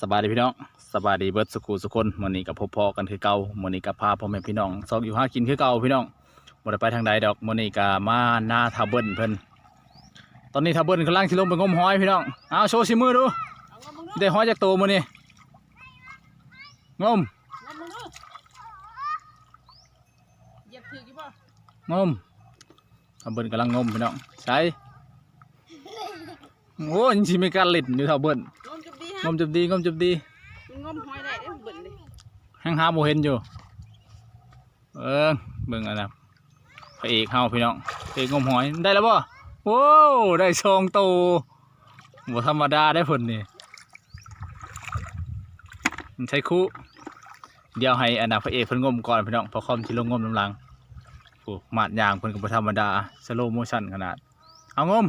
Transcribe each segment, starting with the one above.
สบายดีพี่น้องสบายดีเบิร์ดสกูสุคนมื้อนี้กับพบพอกันคือเก่ามื้อนี้กับพาพ่อแม่พี่น้องซอกอยู่ห้ากินคือเก่าพี่น้องบ่ได้ไปทางใดดอกมื้อนี้ก็มาหน้าทาเบิ้นเพิ่นตอนนี้ทาเบิ้นกำลังสิลงไปงมหอยพี่น้องเอาโชว์ชิมือดูได้หอยจากตมื้อนี้งมเน่งมทาเบิ้นกำลังงมพี่น้องใช่โอ้ยสิมีการเล่นอยู่ทาเบิ้น งมจุบดีงฮะมจับดีงมจับดีมันงมหอยได้เด้อเบิ่นเลยแห้งหาโมเห็นอยู่ เออเบิ่งอันนะพระเอกเฮาพี่น้องพระเอกงมหอยได้แล้วบ่โว้วได้ซองโตบ่ธรรมดาได้ผลนี่มันใช้คู่เดี๋ยวให้อันนะพระเอกเพิ่นงมก่อนพี่น้องเพอคอมที่ลงงมน้ำหลังโอ้มาดยางเพิ่นก็บ่ธรรมดาสโลโมชั่นขนาด เอางม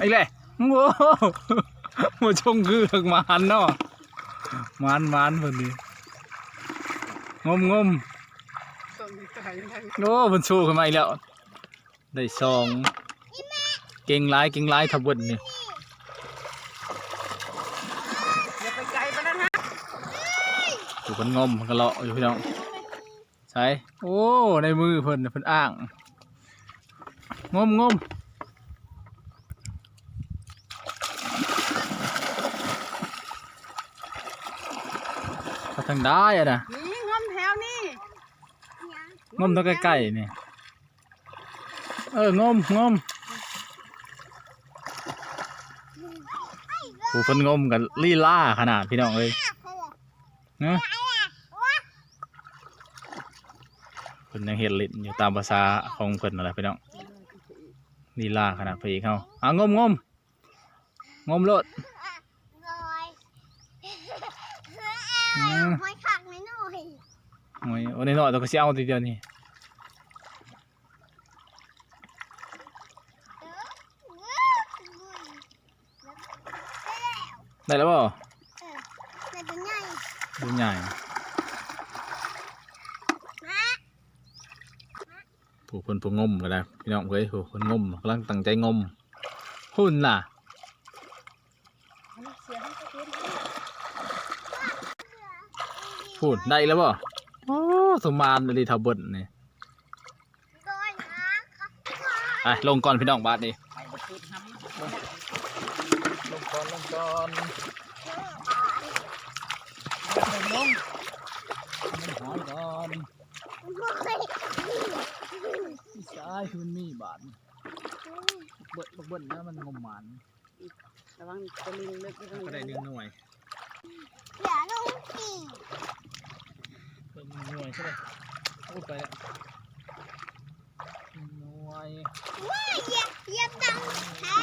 อีกเลยโว้วมาชงคือหักมานเนาะมานมานเพิ่นนี่งมงมส่งไก่ได้โอ้เพิ่นสู้ขึ้นมาอีกแล้ว ได้สอง เก่งหลายเก่งหลายทับเบิดนี่อย่าไปไกลปานนั้นฮะอยู่เพิ่นงมเพิ่นก็เลาะอยู่พี่น้องใช่โอ้ ในมือเพิ่นน่ะเพิ่นอ้าง งมงมเขา ทางได้อะนะนี่งมแถวนี่งมต้องใกล้ๆนี่เอองมงมผู้เพิ่นงมกันลีลาขนาดพี่น้องเอ้ยเนะเพิ่นยังเห็นลิ้นอยู่ตามภาษาของเพิ่นนั่นแหละพี่น้องลีลาขนาดพระเอกเขาอะงมงมงมโลด อืม หอยขักนิดหน่อยโอ้ยวันนี้หน่อยต้องก็สิเอาทีเดียวนี่ได้แล้วบ่ในตัวใหญ่ดูใหญ่ผู้คนผู้งมก็ได้พี่น้องเอ้ยผู้คนงมกำลังตั้งใจงมหุ่นน่ะ เสียให้เขาเห็น พูดได้แล้วบ่โอ้สมานเลยทับเบิลนี่ไปลงก่อนพี่น้องบาทนี่ลงก่อนลงก่อนลงหอยก่อนสายคือมันมีบาทเบิ้ลเบิ้ลนะมันงมหมันระวังตะลิงเลิกก็ได้หนึ่งหน่วยอย่าลงขี่ เป็นหน่วยใช่ไหมโอ้ไปแล้วหน่วยว้ายเหยียบเหยียบดังแท้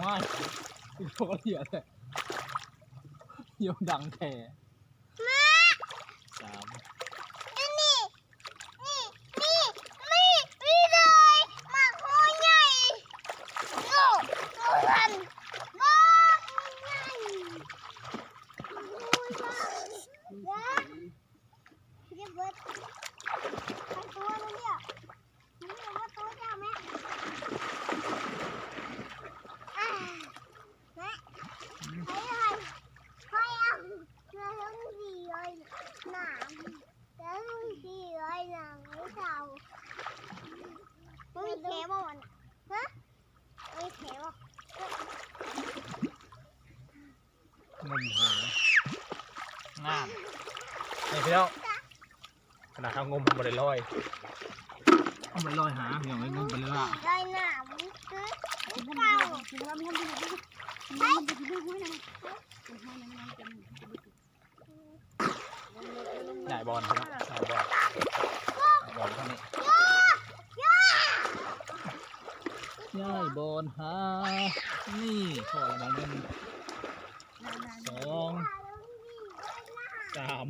ว้ายคือโคตรเหี้ยเลยเยี่ยมดังแท้สาม นี่นี่นี่นี่นี่นี่เลยหมากโคใหญ่โอ้โหรันมากใหญ่โอ้ยมากเดี๋ยวเบิดใครตัวนึงเนี่ยนี่ว่าตัวเจ้าไหมอ่าแม่ใครใครใครเอาเนื้อทั้งสี่เลยหนามเนื้อทั้งสี่เลยหนังไม่เท่าไม่มีแขบ่มันฮะไม่มีแขบ่ งมหางามนี่ พี่น้องขนาดเขางมบริลอยเอาบริลอยหาอย่างไรงมบริลยลอยหนามคือเก่าถึงว่ามันทำดีมันจะดูห้วยนะเป็นห้วยนะมันจะใหญ่บอลครับใหญ่บอลบอลเท่านี้ใหญ่บอลหานี่ขอมาหนึ่งสองสาม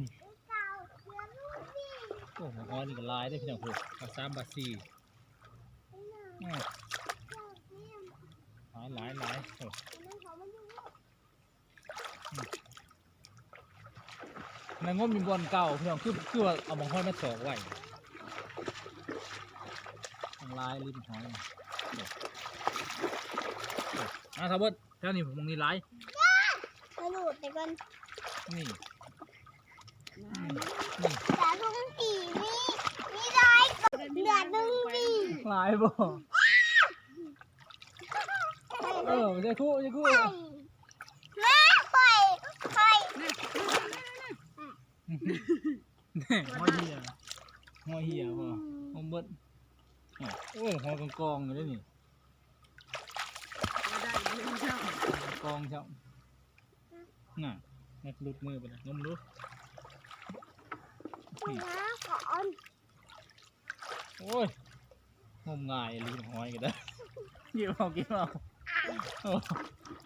โอ้โหอ้อนี่ก็ลายได้พี่น้องผูกเอาสามบาทสี่อ้าวหลายหลายหลายโอ้นางงมอยู่บอลเก่าพี่น้องคือคือว่าเอาบางห้อยมาตอกไว้ทางลายริมหอยอะทับเบิดแล้วนี่ผมมองนี่ไลฟ์สรุปไปก่อนนี่ แต่ทุ่งสีมีมีลาย เดือดดึงดีไลฟ์บ่เออไม่ใช่คู่ไม่ใช่คู่แม่ไข่ไข่หัวเหี้ยหัวเหี้ยบ่อหอมเบิดโอ้ยหัวกองกองอยู่เลยนี่กองเจ้าน่ะแม็กหลุดมือไปเลยงมดูน้าก่อน โอ้ยงมง่ายลีนหอยกันได้เกี่ยวเอาเกี่ยวเอาโอ้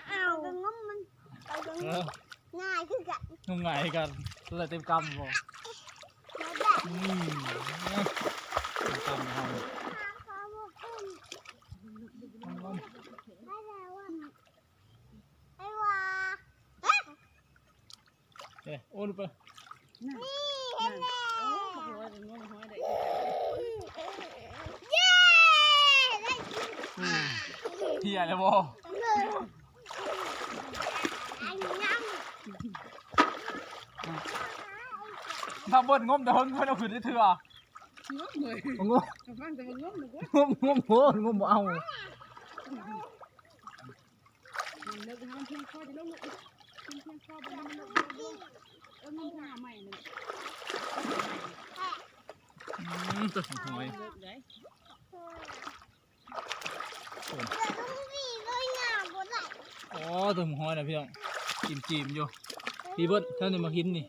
เอาไปงมมันไปตรงเอนี้อง่ายขึ้นกันงมง่ายกันตัวเต็มกำบ่แล้วแบบนี่เต็มกำเฮาเขาบอกขึ้นงมได้แล้วอะไอ้ว่าเอ๊ะเอ้ยโอ้ดูไปนี่เห็นแล้ว โอ้โหจะงงห้อยได้ เย้ได้กิน เฮี ยเลยบ่เลยไอ้ยังถ้าเบิ้ลงมแต่เพิ่นเพิ่นเอาขึ้นได้เถื่องงเลยงมกำลังจะมางงหนูก็งมงมโหงมบ่เอามันเลิกห้ามเพียงข้อจะลงเพียงเพียงข้อไปมันเลิกเออมันหาใหม่นึงอืมตัวหอยเลิกได้เดี๋ยวต้องสีเลยหนาบนไหล อ๋อตัวหอยนะพี่น้องจิ้มจิ้มอยู่พี่เบิ้ลเท่านี้มากินนี่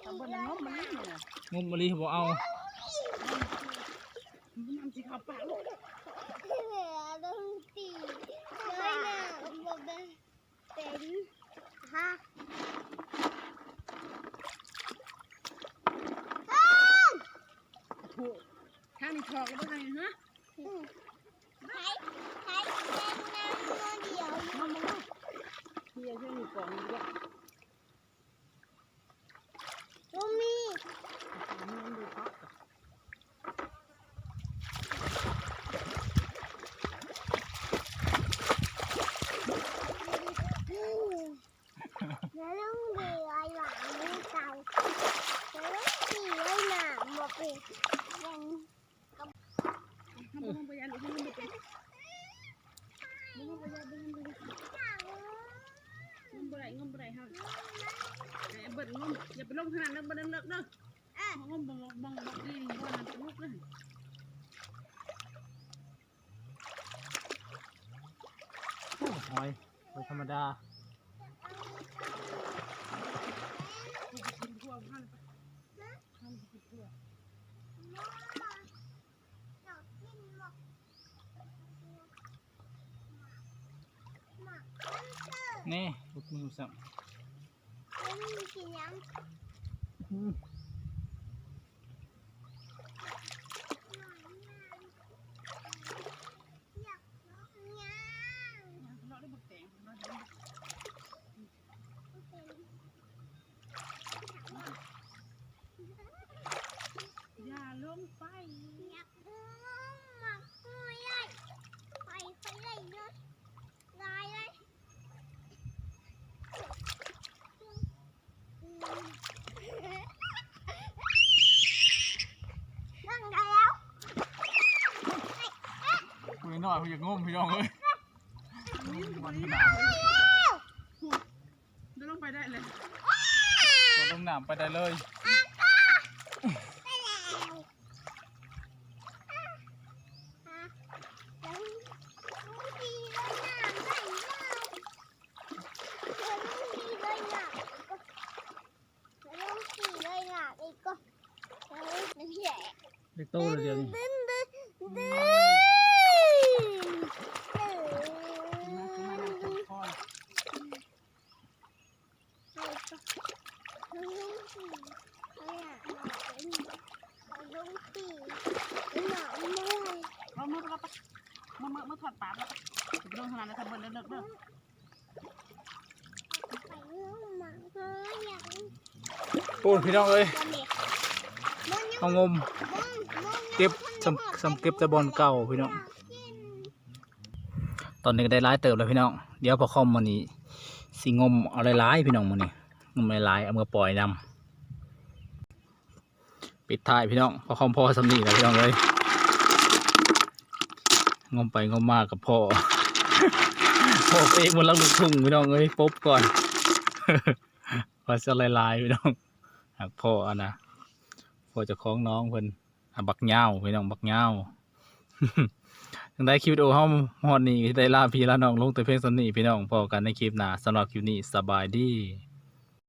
เองบนน้ำมันนี่งมมะลิบ่เอามันสิขับปากลูกเดี๋ยวต้องสีเลยหนาบนเป็นฮะอ้าว ถูกข้างนี้ถอกแล้วเป็นไงฮะ ใช้ใช้เป็นน้ำตัวเดียว มันมันลูกเฮียช่วยมีกล่องด้วย ลูมี มันดูครับ แล้วต้องดีอะไรหลังนี่เก่าแล้วต้องสีเลยหนาหมดเลยยัง ทำมันไปยันหรือทำมันไปเป็นมันไปยันมันไป อยาก งมบ่ได้งมบ่ได้ฮะไอ้เบิดงมอย่าไปลงขนาดนั้นบ่ได้เลิกเด้ออะงมบังบังบังดีบ่นั่นลูกเลยโอ้หอยหอยธรรมดา กินทั่วพันพันกินทั่ว อยากกิ นี่ลูกมือสั่งแล้วมีกินยัง อืม อยากยัง เราได้บุกแตงเราได้ เป็น ไปอยากดูมักหัวใหญ่ไปไปเลยเยอะลายเลยนั่งได้แล้วคุยหน่อยคุยอย่างงมพี่น้องเอ้ยมันขนาดเดินลงไปได้เลยตัวลงน้ำไปได้เลย ไปแล้วฮะแล้วลุงดีเลยหนาไหนเล่าเดี๋ยวลุงดีเลยหนาก็แล้วลุงดีเลยหนาอีกก็แล้วลุงแย่ เด็กโตเลยเดี เก็บสำสำเก็บแต่บอลเก่าพี่น้องตอนนี้ก็ได้ร้ายเติบแล้วพี่น้องเดี๋ยวพอคอมมันนี้สิงมเอาหลายพี่น้องมันนี่งมหลายเอามาปล่อยนำปิดท้ายพี่น้องพอคอมพอสำนีแล้วพี่น้องเลยงมไปงมมากกับพ่อพ่อเองมันลักลูกทุ่งพี่น้องเอ้ยปุ๊บก่อนพอจะลายๆพี่น้องพ่ออะนะพ่อจะคล้องน้องเพิ่น อะบักเงาพี่น้องบักเงาวยังได้คลิปวิดีโอเฮาฮอดนี้ได้ลาพี่ลาน้องลงแต่เพียงสำนี้พี่น้องพอกันในคลิปหน้าสำหรับคลิปนี้สบายดี